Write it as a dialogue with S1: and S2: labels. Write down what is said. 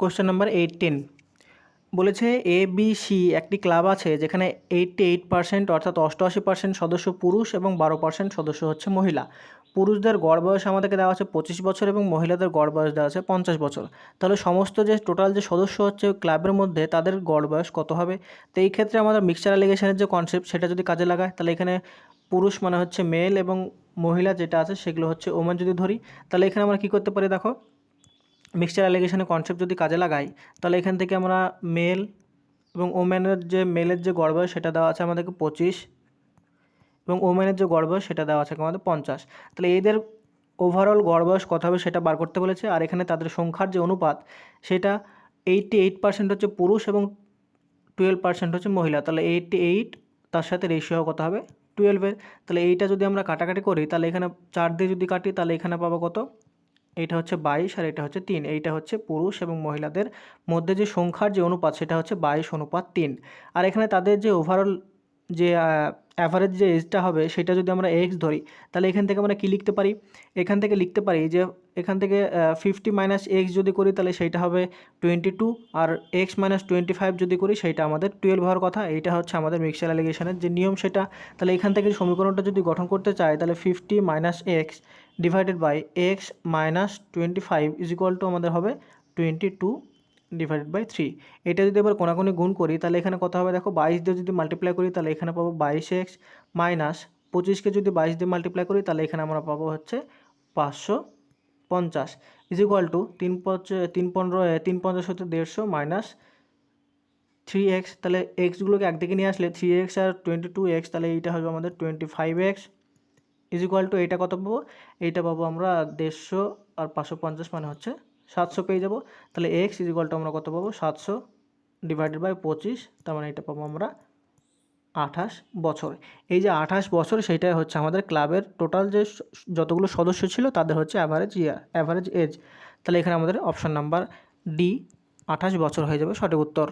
S1: Question number eighteen বলেছে A B C একটি club আছে যেখানে এইটটি এইট পার্সেন্ট অর্থাৎ অষ্টআশি পার্সেন্ট সদস্য পুরুষ এবং বারো পার্সেন্ট সদস্য হচ্ছে মহিলা। পুরুষদের গড় বয়স আমাদেরকে দেওয়া আছে পঁচিশ বছর এবং মহিলাদের গড় বয়স দেওয়া আছে পঞ্চাশ বছর। তাহলে সমস্ত যে টোটাল যে সদস্য হচ্ছে ক্লাবের মধ্যে তাদের গড় বয়স কত হবে? তো এই ক্ষেত্রে আমাদের মিক্সচার অ্যালিগেশনের যে কনসেপ্ট সেটা যদি কাজে লাগায়, তাহলে এখানে পুরুষ মানে হচ্ছে মেল এবং মহিলা যেটা আছে সেগুলো হচ্ছে ওমেন যদি ধরি, তাহলে এখানে আমরা কী করতে পারি দেখো? মিক্সচার অ্যালিগেশনের কনসেপ্ট যদি কাজে লাগাই, তাহলে এখান থেকে আমরা মেল এবং ওমেনের যে মেলের যে গড় বয়স সেটা দেওয়া আছে আমাদেরকে পঁচিশ এবং ওমেনের যে গড় বয়স সেটা দেওয়া আছে আমাদের পঞ্চাশ। তাহলে এদের ওভারঅল গড় বয়স কত হবে সেটা বার করতে বলেছে, আর এখানে তাদের সংখ্যার যে অনুপাত, সেটা এইটটি এইট পার্সেন্ট হচ্ছে পুরুষ এবং টুয়েলভ পার্সেন্ট হচ্ছে মহিলা। তাহলে এইটটি এইট তার সাথে রেশিও কত হবে? টুয়েলভের তাহলে এইটা যদি আমরা কাটাকাটি করি, তাহলে এখানে চার দিয়ে যদি কাটি, তাহলে এখানে পাবো কত? এইটা হচ্ছে বাইশ আর এটা হচ্ছে তিন। এইটা হচ্ছে পুরুষ এবং মহিলাদের মধ্যে যে সংখ্যার যে অনুপাত, সেটা হচ্ছে বাইশ অনুপাত তিন। আর এখানে তাদের যে ওভারঅল যে অ্যাভারেজ যে এজটা হবে, সেটা যদি আমরা এক্স ধরি, তাহলে এখান থেকে আমরা কী লিখতে পারি? এখান থেকে লিখতে পারি যে, এখান থেকে ফিফটি মাইনাস এক্স যদি করি, তাহলে সেইটা হবে টোয়েন্টি টু আর এক্স মাইনাস টোয়েন্টি ফাইভ যদি করি, সেইটা আমাদের টুয়েলভ হওয়ার কথা। এইটা হচ্ছে আমাদের মিক্সার অ্যালিগেশনের যে নিয়ম সেটা। তাহলে এখান থেকে সমীকরণটা যদি গঠন করতে চাই, তাহলে fifty minus X divided by X minus twenty five is equal to আমাদের হবে twenty two divided by three এটা যদি এবার কোনাকুনি গুণ করি, তাহলে এখানে কত হবে? দেখো বাইশ দিয়ে যদি মাল্টিপ্লাই করি, তাহলে এখানে পাবো বাইশ এক্স মাইনাস পঁচিশকে যদি বাইশ দিয়ে মাল্টিপ্লাই করি, তাহলে এখানে আমরা পাবো হচ্ছে পাঁচশো পঞ্চাশ ইজ ইকুয়াল টু তিন পঞ্চ তিন পনেরো তিন পঞ্চাশ হচ্ছে দেড়শো মাইনাস থ্রি এক্স তাহলে এক্সগুলোকে একদিকে নিয়ে আসলে থ্রি এক্স আর টোয়েন্টি টু এক্স তাহলে এইটা হবে আমাদের twenty five X is equal to এইটা কত পাবো? এইটা পাবো আমরা দেড়শো আর পাঁচশো পঞ্চাশ মানে হচ্ছে সাতশো পেয়ে যাব। তাহলে এক্স ইজ ইকুয়াল টু আমরা কত পাবো? সাতশো ডিভাইডেড বাই পঁচিশ, তার মানে এটা পাবো আমরা আঠাশ বছর। এই যে আঠাশ বছর সেইটাই হচ্ছে আমাদের ক্লাবের টোটাল যে যতগুলো সদস্য ছিল তাদের হচ্ছে অ্যাভারেজ ইয়ার অ্যাভারেজ এজ তাহলে এখানে আমাদের অপশান নাম্বার ডি আঠাশ বছর হয়ে যাবে সঠিক উত্তর।